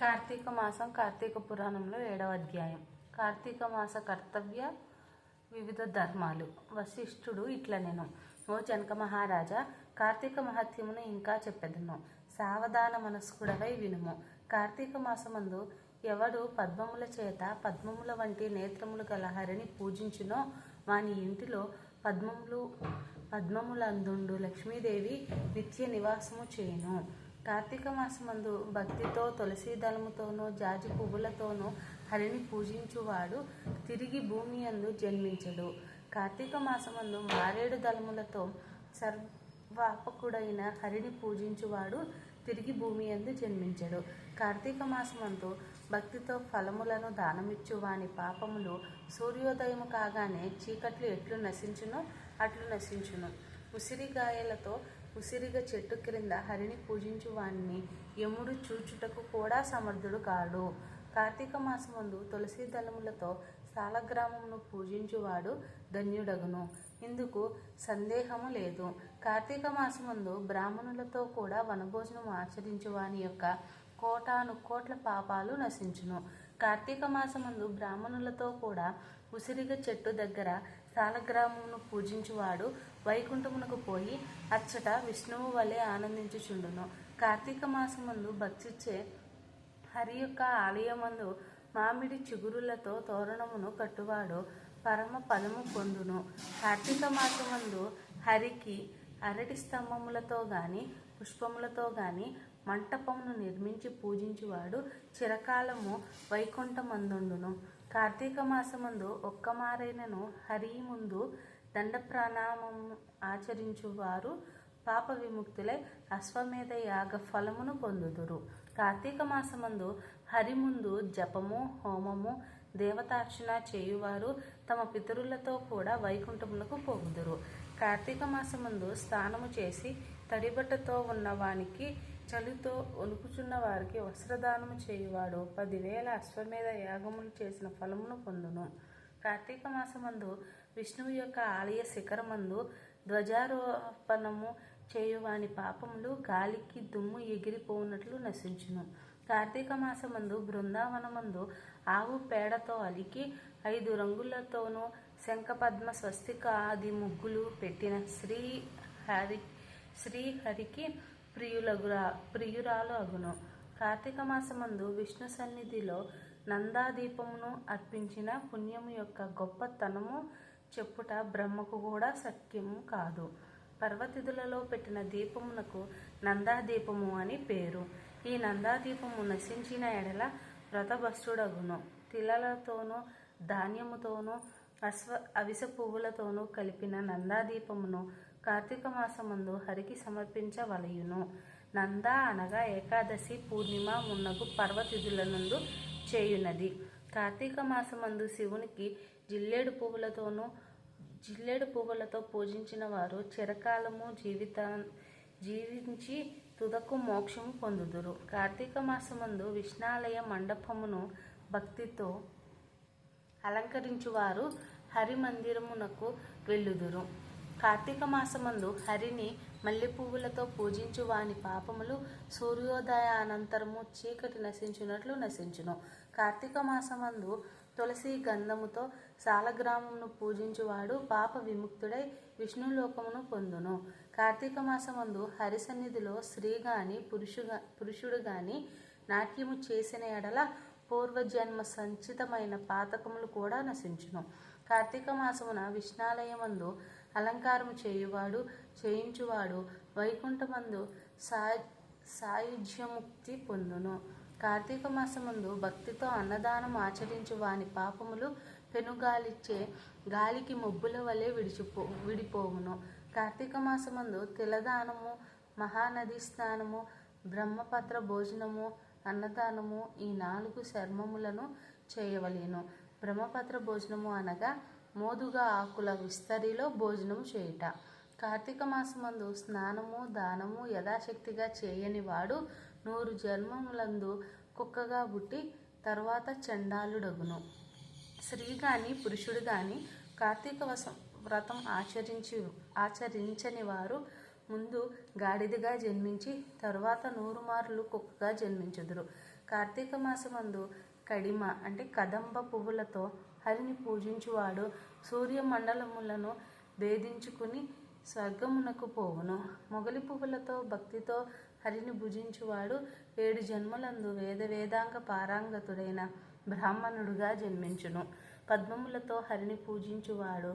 కార్తీక మాసం కార్తీక పురాణంలో ఏడవ అధ్యాయం. కార్తీక మాస కర్తవ్య వివిధ ధర్మాలు. వశిష్ఠుడు ఇట్ల నేను ఓ జనక మహారాజా కార్తీక మహత్యమును ఇంకా చెప్పెదను. సావధాన మనస్కుడవై వినుము. కార్తీక మాసమందు ఎవడు పద్మముల చేత పద్మముల వంటి నేత్రములు గల హరిని పూజించునో వాని ఇంటిలో పద్మములు పద్మములందుండు లక్ష్మీదేవి నిత్య నివాసము చేయను. కార్తీక మాసమందు భక్తితో తులసీదళముతోనూ జాజి పువ్వులతోనూ హరిని పూజించువాడు తిరిగి భూమి అందు జన్మించడు. కార్తీక మాసమందు మారేడు దళములతో సర్వాపకుడైన హరిని పూజించువాడు తిరిగి భూమి అందు జన్మించడు. కార్తీక మాసమందు భక్తితో ఫలములను దానమిచ్చు వాని పాపములు సూర్యోదయము కాగానే చీకట్లు ఎట్లు నశించును అట్లు నశించును. ఉసిరిగాయలతో ఉసిరిగా చెట్టు క్రింద హరిని పూజించు వాణ్ణి యముడు చూచుటకు కూడా సమర్థుడు కాడు. కార్తీక మాసమందు తులసి దళములతో సాలగ్రామమును పూజించువాడు ధన్యుడగును. ఇందుకు సందేహము లేదు. కార్తీక మాసమందు బ్రాహ్మణులతో కూడా వనభోజనం ఆచరించు వాని యొక్క కోటాను కోట్ల పాపాలు నశించును. కార్తీక మాసమందు బ్రాహ్మణులతో కూడా ఉసిరిగ చెట్టు దగ్గర సాలగ్రామమును పూజించువాడు వైకుంఠమునకు పోయి అచ్చట విష్ణువు వలె ఆనందించుచుండును. కార్తీక మాసమందు భక్తిచ్చే హరి యొక్క ఆలయమందు మామిడి చిగురులతో తోరణమును కట్టువాడు పరమ పదము పొందును. కార్తీక మాసమందు హరికి అరటి స్తంభములతో గాని పుష్పములతో గాని మంటపమును నిర్మించి పూజించువాడు చిరకాలము వైకుంఠమందుండును. కార్తీక మాసముందు ఒక్క మారైనను హరి ముందు దండ ప్రణామము ఆచరించువారు పాప విముక్తులై అశ్వమేధ యాగ ఫలమును పొందుదురు. కార్తీక మాసమందు హరి ముందు జపము హోమము దేవతార్చన చేయువారు తమ పితరులతో కూడా వైకుంఠమునకు పోగుదురు. కార్తీక మాసమందు స్నానము చేసి తడిబట్టతో ఉన్నవానికి చలితో ఒలుకుచున్న వారికి వస్త్రదానము చేయువాడు పదివేల అశ్వమేధ యాగములు చేసిన ఫలమును పొందును. కార్తీక మాసమందు విష్ణువు యొక్క ఆలయ శిఖరమందు ధ్వజారోపణము చేయువాని పాపములు గాలికి దుమ్ము ఎగిరిపోవునట్లు నశించును. కార్తీక మాసమందు బృందావనమందు ఆవు పేడతో అలికి ఐదు రంగులతోనూ శంఖపద్మ స్వస్తిక ఆది ముగ్గులు పెట్టిన శ్రీ హరి శ్రీహరికి ప్రియులగురా ప్రియురాలు అగును. కార్తీక మాసమందు విష్ణు సన్నిధిలో నందాదీపమును అర్పించిన పుణ్యము యొక్క గొప్పతనము చెప్పుట బ్రహ్మకు కూడా సత్యము కాదు. పర్వతిథులలో పెట్టిన దీపమునకు నందాదీపము అని పేరు. ఈ నందాదీపము నశించిన ఎడల వ్రతభస్టుడగును తిలలతోనూ ధాన్యముతోనూ అశ్వ అవిస పువ్వులతోనూ కలిపిన నందాదీపమును కార్తీక మాసమందు హరికి సమర్పించవలయును. నంద అనగా ఏకాదశి పూర్ణిమ మున్నగు పర్వతిథులనందు చేయునది. కార్తీక మాసమందు శివునికి జిల్లేడు పువ్వులతోనూ జిల్లేడు పువ్వులతో పూజించిన వారు చిరకాలము జీవిత జీవించి తుదకు మోక్షము పొందుదురు. కార్తీక మాసమందు విష్ణాలయ మండపమును భక్తితో అలంకరించువారు హరి మందిరమునకు వెళ్ళుదురు. కార్తీక మాసమందు హరిని మల్లె పువ్వులతో పూజించు వాని పాపములు సూర్యోదయ అనంతరము చీకటి నశించున్నట్లు నశించును. కార్తీక మాసమందు తులసి గంధముతో సాలగ్రామమును పూజించువాడు పాప విముక్తుడై విష్ణులోకమును పొందును. కార్తీక మాసమందు హరి సన్నిధిలో స్త్రీ గాని పురుషుగా పురుషుడు గాని నాట్యము చేసిన ఎడల పూర్వజన్మ సంచితమైన పాతకములు కూడా నశించును. కార్తీక మాసమున విష్ణాలయమందు అలంకారము చేయువాడు చేయించువాడు వైకుంఠమందు సా సాయుధ్యముక్తి పొందును. కార్తీక మాసముందు భక్తితో అన్నదానం ఆచరించు వాని పాపములు పెనుగాలిచ్చే గాలికి మొబ్బుల వలె విడిచిపో విడిపోవును. కార్తీక మాసమందు తిలదానము మహానది స్నానము బ్రహ్మపత్ర భోజనము అన్నదానము ఈ నాలుగు శర్మములను చేయవలేను. బ్రహ్మపత్ర భోజనము అనగా మోదుగా ఆకుల విస్తరిలో భోజనం చేయుట. కార్తీక మాసమందు స్నానము దానము యథాశక్తిగా చేయని వాడు నూరు జన్మములందు కుక్కగా పుట్టి తర్వాత చండాలుడగును. స్త్రీ కానీ పురుషుడు కానీ కార్తీక వసం వ్రతం ఆచరించి ఆచరించని వారు ముందు గాడిదగా జన్మించి తరువాత నూరు మార్లు కుక్కగా జన్మించుదురు. కార్తీక మాసమందు కడిమ అంటే కదంబ పువ్వులతో హరిని పూజించువాడు. సూర్యమండలములను భేదించుకుని స్వర్గమునకు పోవును. మొగలి పువ్వులతో భక్తితో హరిని భుజించువాడు. ఏడు జన్మలందు వేద వేదాంగ పారాంగతుడైన బ్రాహ్మణుడుగా జన్మించును. పద్మములతో హరిని పూజించువాడు.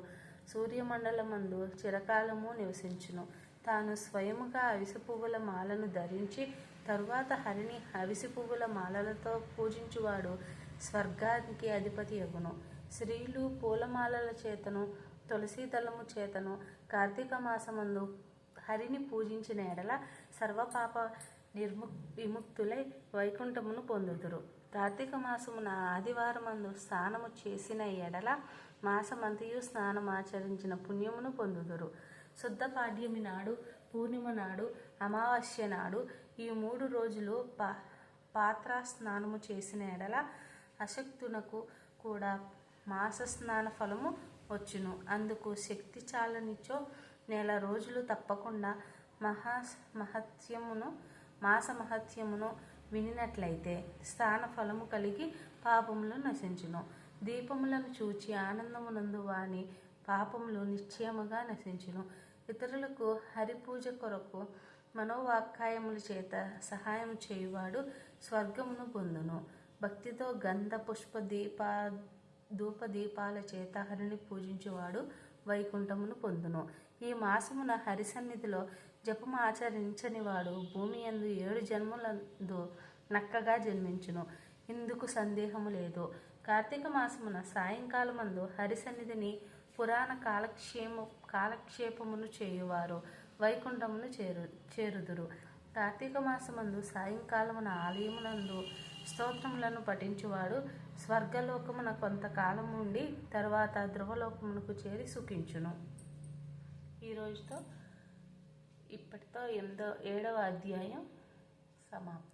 సూర్యమండలమందు చిరకాలము నివసించును. తాను స్వయముగా అవిసి పువ్వుల మాలను ధరించి తరువాత హరిని అవిసి పువ్వుల మాలలతో పూజించువాడు. స్వర్గానికి అధిపతి ఎగును స్త్రీలు పూలమాలల చేతను తులసి దళము చేతను కార్తీక మాసమందు హరిని పూజించిన ఎడల సర్వపాప నిర్ము విముక్తులై వైకుంఠమును పొందుదురు. కార్తీక మాసమున ఆదివారమందు స్నానము చేసిన ఎడల మాసమంతయు స్నానం ఆచరించిన పుణ్యమును పొందుదురు. శుద్ధ పాడ్యమి నాడు పూర్ణిమ నాడు అమావాస్య నాడు ఈ మూడు రోజులు పా పాత్ర స్నానము చేసిన ఎడల అశక్తునకు కూడా మాస స్నాన ఫలము వచ్చును. అందుకు శక్తి చాలనిచో నెల రోజులు తప్పకుండా మహా మహత్యమును మాస మహత్యమును వినినట్లయితే స్థాన ఫలము కలిగి పాపములు నశించును. దీపములను చూచి ఆనందమునందు వాని పాపములు నిశ్చయముగా నశించును. ఇతరులకు హరిపూజ కొరకు మనోవాక్కాయముల చేత సహాయం చేయువాడు స్వర్గమును పొందును. భక్తితో గంధ పుష్ప దీపా ధూప దీపాల చేత హరిని పూజించువాడు వైకుంఠమును పొందును. ఈ మాసమున హరి సన్నిధిలో జపము ఆచరించని వాడు భూమి యందు ఏడు జన్మలందు నక్కగా జన్మించును. ఇందుకు సందేహము లేదు. కార్తీక మాసమున సాయంకాలమందు హరి సన్నిధిని పురాణ కాలక్షేమ కాలక్షేపమును చేయువారు వైకుంఠమును చేరు చేరుదురు. కార్తీక మాసమందు సాయంకాలమున ఆలయమునందు స్తోత్రములను పఠించువాడు. స్వర్గలోకమున కొంతకాలం ఉండి తర్వాత ధ్రువలోకమునకు చేరి సుఖించును. ఈ రోజుతో ఇప్పటితో ఎనిమిదో ఏడవ అధ్యాయం సమాప్తం.